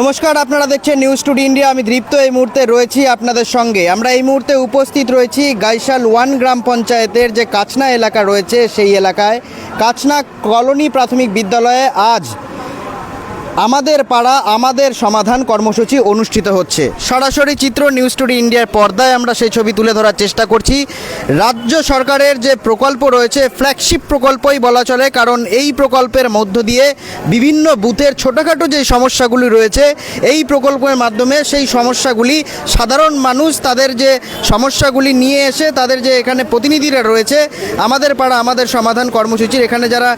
নমস্কার, আপনারা দেখছেন নিউজ টুডি ইন্ডিয়া আমি দীপ্ত, এই মুহূর্তে রয়েছি আপনাদের সঙ্গে। আমরা এই মুহূর্তে উপস্থিত রয়েছি গাইশাল ওয়ান গ্রাম পঞ্চায়েতের যে কাছনা এলাকা রয়েছে, সেই এলাকায়। কাছনা কলোনি প্রাথমিক বিদ্যালয়ে আজ আমাদের পাড়া, আমাদের সমাধান কর্মসূচি অনুষ্ঠিত হচ্ছে। সরাসরি চিত্র নিউজ টুডে ইন্ডিয়ার পর্দায় আমরা সেই ছবি তুলে ধরার চেষ্টা করছি। রাজ্য সরকারের যে প্রকল্প রয়েছে ফ্ল্যাগশিপ প্রকল্পই বলা চলে, কারণ এই প্রকল্পের মধ্য দিয়ে বিভিন্ন বুথের ছোটোখাটো যে সমস্যাগুলি রয়েছে, এই প্রকল্পের মাধ্যমে সেই সমস্যাগুলি সাধারণ মানুষ তাদের যে সমস্যাগুলি নিয়ে এসে তাদের যে এখানে প্রতিনিধিরা রয়েছে, আমাদের পাড়া, আমাদের সমাধান কর্মসূচির এখানে যারা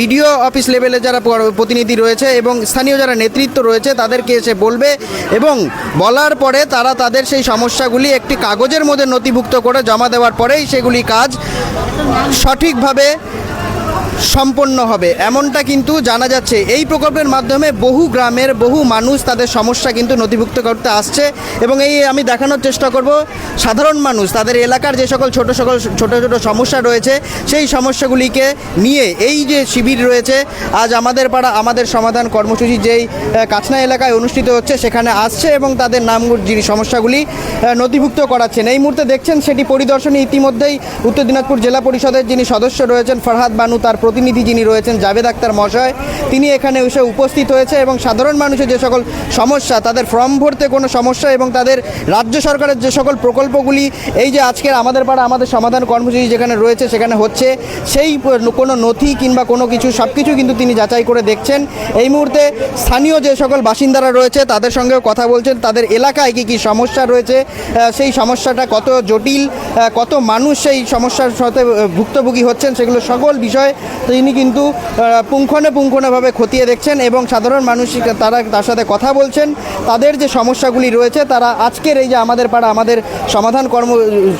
বিডিও অফিস লেভেলে যারা প্রতিনিধি রয়েছে এবং স্থানীয় যারা নেতৃত্ব রয়েছে তাদেরকে এসে বলবে এবং বলার পরে তারা তাদের সেই সমস্যাগুলি একটি কাগজের মধ্যে নথিভুক্ত করে জমা দেওয়ার পরেই সেগুলি কাজ সঠিকভাবে সম্পন্ন হবে। এমনটা কিন্তু জানা যাচ্ছে। এই প্রকল্পের মাধ্যমে বহু গ্রামের বহু মানুষ তাদের সমস্যা কিন্তু নথিভুক্ত করতে আসছে এবং এই আমি দেখানোর চেষ্টা করব, সাধারণ মানুষ, তাদের এলাকার যে সকল ছোট সকল, ছোট ছোট সমস্যা রয়েছে, সেই সমস্যাগুলিকে নিয়ে এই যে শিবির রয়েছে, আজ আমাদের পাড়া, আমাদের সমাধান কর্মসূচি যেই কাছনা এলাকায় অনুষ্ঠিত হচ্ছে, সেখানে আসছে এবং তাদের নাম যিনি সমস্যাগুলি নথিভুক্ত করাচ্ছেন। এই মুহূর্তে দেখছেন সেটি পরিদর্শনে ইতিমধ্যেই উত্তর দিনাজপুর জেলা পরিষদের যিনি সদস্য রয়েছেন, ফরহাদ বানু, তার প্রতিনিধি যিনি রয়েছেন, জাভেদ আক্তার মশাই, তিনি এখানে এসে উপস্থিত হয়েছে এবং সাধারণ মানুষের যে সকল সমস্যা, তাদের ফর্ম ভরতে কোনো সমস্যা এবং তাদের রাজ্য সরকারের যে সকল প্রকল্পগুলি, এই যে আজকের আমাদের পাড়া, আমাদের সমাধান কর্মসূচি যেখানে রয়েছে, সেখানে হচ্ছে, সেই কোনো নথি কিংবা কোনো কিছু সব কিছু কিন্তু তিনি যাচাই করে দেখছেন। এই মুহূর্তে স্থানীয় যে সকল বাসিন্দারা রয়েছে, তাদের সঙ্গেও কথা বলছেন, তাদের এলাকায় কী কী সমস্যা রয়েছে সেই সমস্যাটা কত জটিল কত মানুষ সেই সমস্যার সাথে ভুক্তভোগী হচ্ছেন, সেগুলো সকল বিষয় তিনি কিন্তু পুঙ্খনে পুঙ্খনেভাবে খতিয়ে দেখছেন এবং সাধারণ মানুষ তারা তার সাথে কথা বলছেন। তাদের যে সমস্যাগুলি রয়েছে, তারা আজকের এই যে আমাদের পাড়া, আমাদের সমাধান কর্ম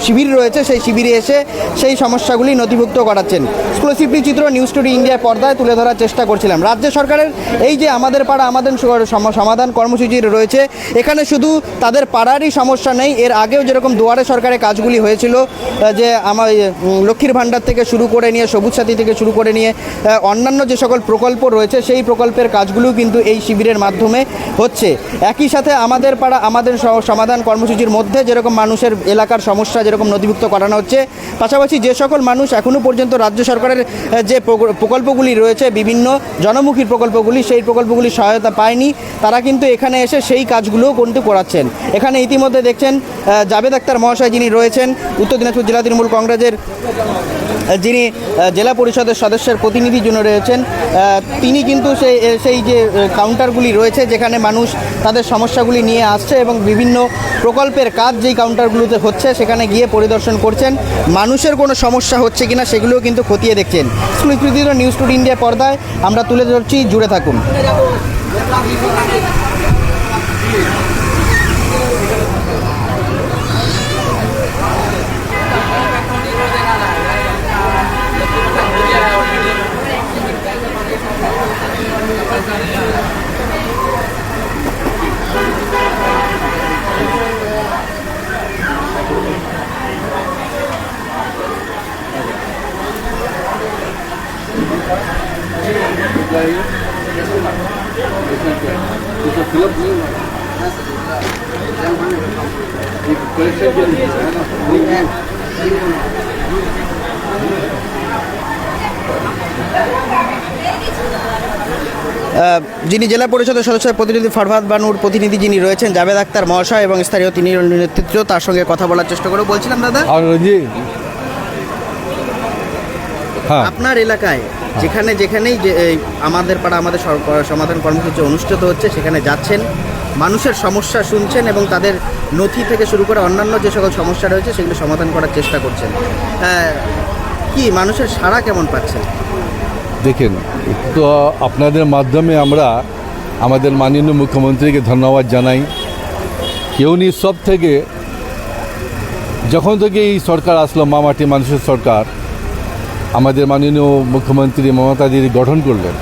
শিবির রয়েছে, সেই শিবিরে এসে সেই সমস্যাগুলি নথিভুক্ত করাচ্ছেন। এক্সক্লুসিভলি চিত্র নিউজ টুডে ইন্ডিয়া পর্দায় তুলে ধরার চেষ্টা করছিলাম। রাজ্য সরকারের এই যে আমাদের পাড়া, আমাদের সমাধান কর্মসূচি রয়েছে, এখানে শুধু তাদের পাড়ারই সমস্যা নেই, এর আগেও যেরকম দুয়ারে সরকারের কাজগুলি হয়েছিল যে আমার লক্ষ্মীর ভাণ্ডার থেকে শুরু করে নিয়ে সবুজ সাথী থেকে শুরু করে নিয়ে অন্যান্য যে সকল প্রকল্প রয়েছে, সেই প্রকল্পের কাজগুলোও কিন্তু এই শিবিরের মাধ্যমে হচ্ছে। একই সাথে আমাদের পাড়া, আমাদের সমাধান কর্মসূচির মধ্যে যেরকম মানুষের এলাকার সমস্যা যেরকম নথিভুক্ত করানো হচ্ছে, পাশাপাশি যে সকল মানুষ এখনও পর্যন্ত রাজ্য সরকারের যে প্রক- প্রকল্পগুলি রয়েছে, বিভিন্ন জনমুখী প্রকল্পগুলি, সেই প্রকল্পগুলি সহায়তা পায়নি, তারা কিন্তু এখানে এসে সেই কাজগুলোও কিন্তু করাচ্ছেন। এখানে ইতিমধ্যে দেখছেন জাভেদ আক্তার মহাশয় যিনি রয়েছেন, উত্তর দিনাজপুর জেলা তৃণমূল কংগ্রেসের যিনি জেলা পরিষদের সদস্যের প্রতিনিধি জন্য রয়েছেন তিনি কিন্তু সেই সেই যে কাউন্টারগুলি রয়েছে যেখানে মানুষ তাদের সমস্যাগুলি নিয়ে আসছে এবং বিভিন্ন প্রকল্পের কাজ যেই কাউন্টারগুলোতে হচ্ছে সেখানে গিয়ে পরিদর্শন করছেন। মানুষের কোনো সমস্যা হচ্ছে কিনা সেগুলোও কিন্তু খতিয়ে দেখছেন। স্কুলকৃতির নিউজ টুডে ইন্ডিয়া পর্দায় আমরা তুলে ধরছি, জুড়ে থাকুন। যিনি জেলা পরিষদের সদস্য প্রতিনিধি ফরহাদ বানুর প্রতিনিধি যিনি রয়েছেন জাভেদ আক্তার মহাশয় এবং স্থানীয় তিনি নেতৃত্ব তার সঙ্গে কথা বলার চেষ্টা করে বলছিলাম দাদা? জি। হ্যাঁ। আপনার এলাকায় যেখানে যেখানেই যে আমাদের পাড়া আমাদের সমাধান কর্মসূচি অনুষ্ঠিত হচ্ছে সেখানে যাচ্ছেন। মানুষের সমস্যা শুনছেন এবং তাদের নথি থেকে শুরু করে অন্যান্য যে সকল সমস্যা রয়েছে সেগুলো সমাধান করার চেষ্টা করছেন। আহ, কি মানুষের সাড়া কেমন পাচ্ছেন? দেখেন তো আপনাদের মাধ্যমে আমরা আমাদের মাননীয় মুখ্যমন্ত্রীকে ধন্যবাদ জানাই। কেউ সব থেকে যখন থেকে এই সরকার আসলো মামাটি মানুষের সরকার আমাদের মাননীয় মুখ্যমন্ত্রী মমতা দিদি গঠন করলেন,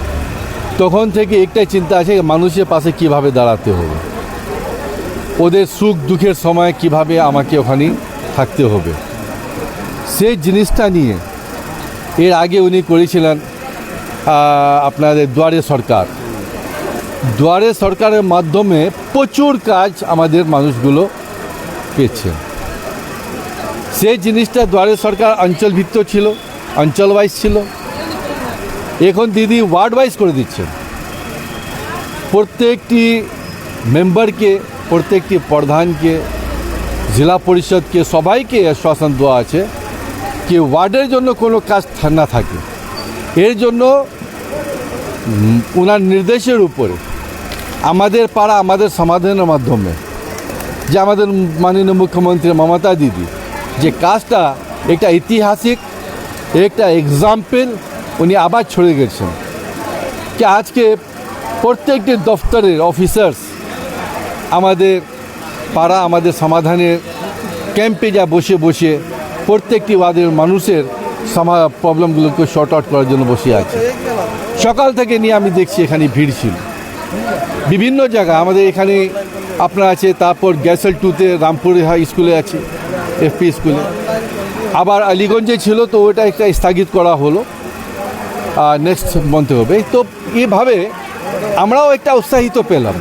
তখন থেকে একটাই চিন্তা আছে, মানুষের পাশে কীভাবে দাঁড়াতে হবে? ওদের সুখ দুঃখের সময় কীভাবে আমাকে ওখানে থাকতে হবে? সেই জিনিসটা নিয়ে এর আগে উনি করেছিলেন আপনাদের দুয়ারে সরকার। দুয়ারে সরকারের মাধ্যমে প্রচুর কাজ আমাদের মানুষগুলো পেয়েছে। সেই জিনিসটা দুয়ারে সরকার অঞ্চল ভিত্ত ছিল। অঞ্চল ওয়াইজ ছিল। এখন দিদি ওয়ার্ড ওয়াইজ করে দিচ্ছেন প্রত্যেকটি মেম্বারকে প্রত্যেকটি প্রধানকে, জেলা পরিষদকে, সবাইকে আশ্বাসন দেওয়া আছে কি ওয়ার্ডের জন্য কোনো কাজ না থাকে। এর জন্য ওনার নির্দেশের উপরে আমাদের পাড়া আমাদের সমাধানের মাধ্যমে যে আমাদের মাননীয় মুখ্যমন্ত্রী মমতা দিদি যে কাজটা একটা ঐতিহাসিক একটা এক্সাম্পল উনি আবার ছড়ে গেছেন। কি আজকে প্রত্যেকটি দফতরের অফিসার্স আমাদের পাড়া, আমাদের সমাধানের ক্যাম্পে যা বসে বসে প্রত্যেকটি ওয়ার্ডের মানুষের সমা প্রবলেমগুলোকে শর্ট আউট করার জন্য বসে আছে। সকাল থেকে নিয়ে আমি দেখছি এখানে ভিড় ছিল। বিভিন্ন জায়গা আমাদের এখানে আপনার আছে, তারপর গ্যাসেল টুতে রামপুর হাই স্কুলে আছে এফপি স্কুলে আবার আলিগঞ্জে ছিল, তো ওটা একটা স্থগিত করা হলো। নেক্সট মন্থে হবে। তো এভাবে আমরাও একটা উৎসাহিত পেলাম।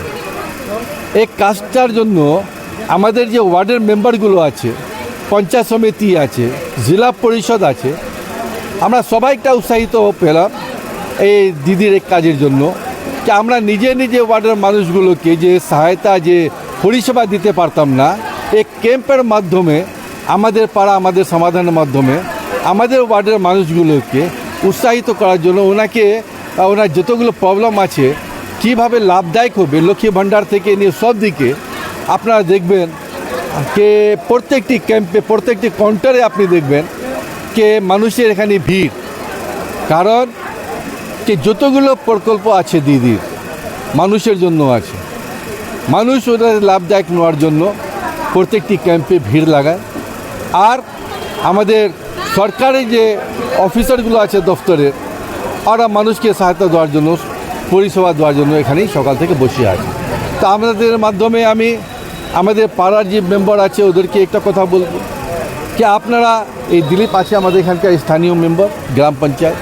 এই কাজটার জন্য আমাদের যে ওয়ার্ডের মেম্বারগুলো আছে, পঞ্চায়েত সমিতি আছে, জেলা পরিষদ আছে, আমরা সবাই একটা উৎসাহিত পেলাম এই দিদির এই কাজের জন্য। যে আমরা নিজে নিজে ওয়ার্ডের মানুষগুলোকে যে সহায়তা, যে পরিষেবা দিতে পারতাম না, এই ক্যাম্পের মাধ্যমে আমাদের পাড়া, আমাদের সমাধানের মাধ্যমে আমাদের ওয়ার্ডের মানুষগুলোকে উৎসাহিত করার জন্য ওনাকে ওনার যতগুলো প্রবলেম আছে, কীভাবে লাভদায়ক হবে, লক্ষ্মী ভাণ্ডার থেকে নিয়ে সব দিকে আপনারা দেখবেন কে প্রত্যেকটি ক্যাম্পে, প্রত্যেকটি কাউন্টারে আপনি দেখবেন কে মানুষের এখানে ভিড়। কারণ যে যতগুলো প্রকল্প আছে দিদির মানুষের জন্য আছে। মানুষ ওদের লাভদায়ক নেওয়ার জন্য প্রত্যেকটি ক্যাম্পে ভিড় লাগায়। আর আমাদের সরকারের যে অফিসারগুলো আছে দফতরের ওরা মানুষকে সহায়তা দেওয়ার জন্য, পরিষেবা দেওয়ার জন্য এখানেই সকাল থেকে বসে আছে। তা আমাদের মাধ্যমে আমি আমাদের পাড়ার যে মেম্বার আছে, ওদেরকে একটা কথা বলব কি আপনারা এই দিলীপ আছে আমাদের এখানকার স্থানীয় মেম্বার, গ্রাম পঞ্চায়েত।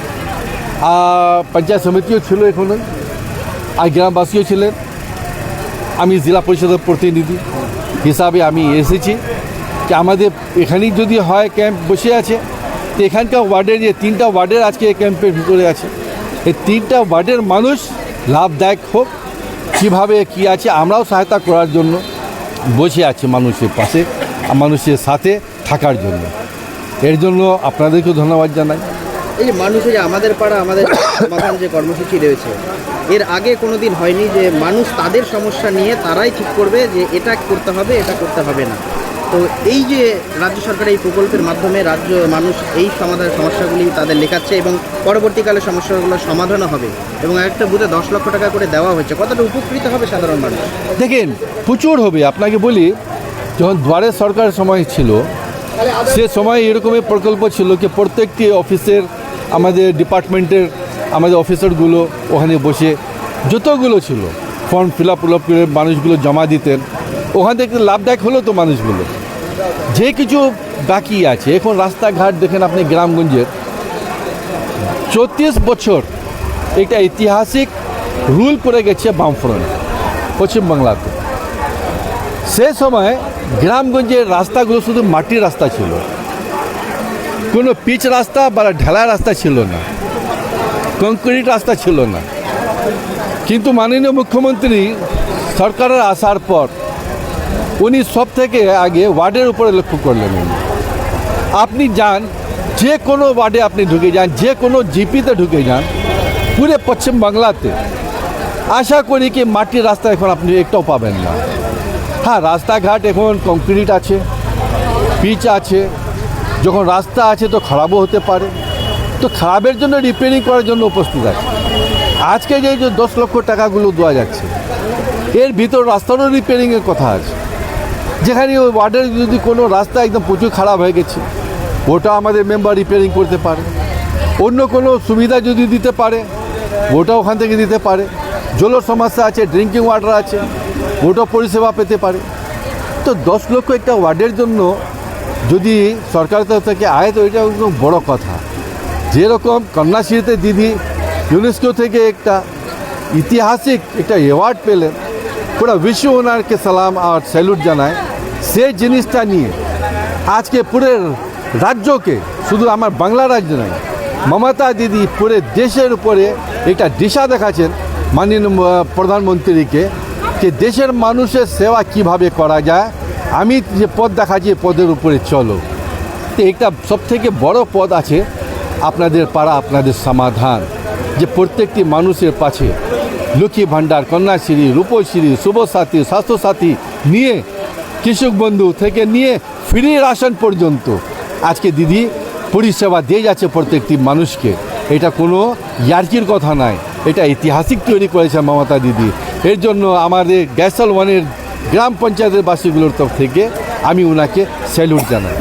আর পঞ্চায়েত সমিতিও ছিল এখনও, আর গ্রামবাসীও ছিলেন। আমি জেলা পরিষদের প্রতিনিধি হিসাবে আমি এসেছি। যে আমাদের এখানেই যদি হয় ক্যাম্প বসে আছে, তো এখানকার ওয়ার্ডের যে তিনটা ওয়ার্ডের আজকে এই ক্যাম্পের ভিতরে আছে। এই তিনটা ওয়ার্ডের মানুষ লাভদায়ক হোক, কীভাবে কী আছে আমরাও সহায়তা করার জন্য বসে আছি মানুষের পাশে মানুষের সাথে থাকার জন্য। এর জন্য আপনাদেরকেও ধন্যবাদ জানাই। এই যে মানুষের আমাদের পাড়া, আমাদের সমাধান যে কর্মসূচি রয়েছে, এর আগে কোনো দিন হয়নি যে মানুষ তাদের সমস্যা নিয়ে তারাই ঠিক করবে যে এটা করতে হবে, এটা করতে হবে না। তো এই যে রাজ্য সরকার এই প্রকল্পের মাধ্যমে রাজ্য মানুষ এই সমাধান সমস্যাগুলি তাদের লেখাচ্ছে এবং পরবর্তীকালে সমস্যাগুলো সমাধানও হবে এবং একটা বুথে দশ লক্ষ টাকা করে দেওয়া হচ্ছে কতটা উপকৃত হবে সাধারণ মানুষ? দেখেন, প্রচুর হবে, আপনাকে বলি, যখন দুয়ারে সরকার সময় ছিল, সে সময় এরকমই প্রকল্প ছিল কি প্রত্যেকটি অফিসের, আমাদের ডিপার্টমেন্টের, আমাদের অফিসারগুলো ওখানে বসে যতগুলো ছিল ফর্ম ফিল আপ করে মানুষগুলো জমা দিতেন, ওখান থেকে লাভদায়ক হলো তো মানুষগুলো। যে কিছু বাকি আছে, এখন রাস্তাঘাট দেখেন আপনি গ্রামগঞ্জের। চৌত্রিশ বছর একটা ঐতিহাসিক রুল করে গেছে বামফ্রন্ট পশ্চিমবাংলাতে সে সময় গ্রামগঞ্জের রাস্তাগুলো শুধু মাটির রাস্তা ছিল। কোনো পিচ রাস্তা বা ঢালাই রাস্তা ছিল না। কংক্রিট রাস্তা ছিল না। কিন্তু মাননীয় মুখ্যমন্ত্রী সরকারের আসার পর উনি সব থেকে আগে ওয়ার্ডের উপরে লক্ষ্য করলেন আপনি যান, যে কোনো ওয়ার্ডে আপনি ঢুকে যান, যে কোনো জিপিতে ঢুকে যান, পুরো পশ্চিম বাংলাতে। আশা করি কি মাটির রাস্তা এখন আপনি একটাও পাবেন না। হ্যাঁ রাস্তাঘাট এখন কংক্রিট আছে, পিচ আছে, যখন রাস্তা আছে তো খারাপও হতে পারে। তো খারাপের জন্য রিপেয়ারিং করার জন্য উপস্থিত আছে। আজকে যে যে দশ লক্ষ টাকাগুলো দেওয়া যাচ্ছে, এর ভিতর রাস্তারও রিপেয়ারিংয়ের কথা আছে। যেখানে ওই ওয়ার্ডের যদি কোনো রাস্তা একদম প্রচুর খারাপ হয়ে গেছে, ওটা আমাদের মেম্বার রিপেয়ারিং করতে পারে। অন্য কোনো সুবিধা যদি দিতে পারে, ওটা ওখান থেকে দিতে পারে। জলের সমস্যা আছে ড্রিঙ্কিং ওয়াটার আছে ওটা পরিষেবা পেতে পারে। তো দশ লক্ষ একটা ওয়ার্ডের জন্য যদি সরকার তরফ থেকে আয়, তো এটা একদম বড় কথা। যেরকম কন্যাশ্রীতে দিদি ইউনেস্কো থেকে একটা ঐতিহাসিক একটা অ্যাওয়ার্ড পেলেন, পুরো বিশ্ব ওনারকে সালাম আর স্যালুট জানায়। সেই জিনিসটা নিয়ে আজকে পুরো রাজ্যকে শুধু আমার বাংলা রাজ্য নয়, মমতা দিদি পুরো দেশের উপরে একটা দিশা দেখাচ্ছেন মাননীয় প্রধানমন্ত্রীকে যে দেশের মানুষের সেবা কীভাবে করা যায়, আমি যে পদ দেখাচ্ছি পদের উপরে চলো। তো সব থেকে বড় পদ আছে আপনাদের পাড়া, আপনাদের সমাধান, যে প্রত্যেকটি মানুষের পাশে লক্ষ্মী ভাণ্ডার, কন্যাশ্রী, রূপশ্রী, শুভসাথী, স্বাস্থ্যসাথী নিয়ে কৃষক বন্ধু থেকে নিয়ে ফ্রি রাশন পর্যন্ত। আজকে দিদি পরিষেবা দিয়ে যাচ্ছে প্রত্যেকটি মানুষকে। এটা কোনো ইয়ার্কির কথা নয়, এটা ঐতিহাসিক তৈরি করেছে মমতা দিদি। এর জন্য আমাদের গ্যাসল ওয়ানের গ্রাম পঞ্চায়েতের বাসীগুলোর তরফ থেকে আমি ওনাকে স্যালুট জানাই।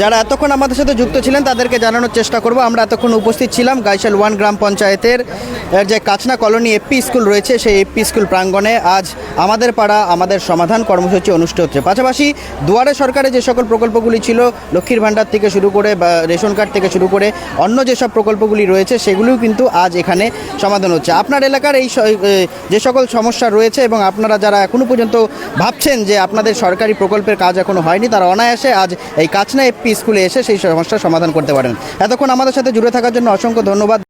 যারা এতক্ষণ আমাদের সাথে যুক্ত ছিলেন, তাদেরকে জানানোর চেষ্টা করব। আমরা এতক্ষণ উপস্থিত ছিলাম গাইশাল ওয়ান গ্রাম পঞ্চায়েতের যে কাচনা কলোনি এপি স্কুল রয়েছে, সেই এপি স্কুল প্রাঙ্গণে আজ আমাদের পাড়া আমাদের সমাধান কর্মসূচি অনুষ্ঠিত হচ্ছে। পাশাপাশি দুয়ারে সরকারে যে সকল প্রকল্পগুলি ছিল, লক্ষ্মীর ভাণ্ডার থেকে শুরু করে বা রেশন কার্ড থেকে শুরু করে অন্য যেসব প্রকল্পগুলি রয়েছে, সেগুলিও কিন্তু আজ এখানে সমাধান হচ্ছে। আপনার এলাকার এই যে সকল সমস্যা রয়েছে এবং আপনারা যারা এখনও পর্যন্ত ভাবছেন যে আপনাদের সরকারি প্রকল্পের কাজ এখনও হয়নি, তারা অনায়াসে আজ এই কাচনা এপি স্কুলে এসে সেই সমস্যার সমাধান করতে পারেন। এতক্ষণ আমাদের সাথে জুড়ে থাকার জন্য অসংখ্য ধন্যবাদ।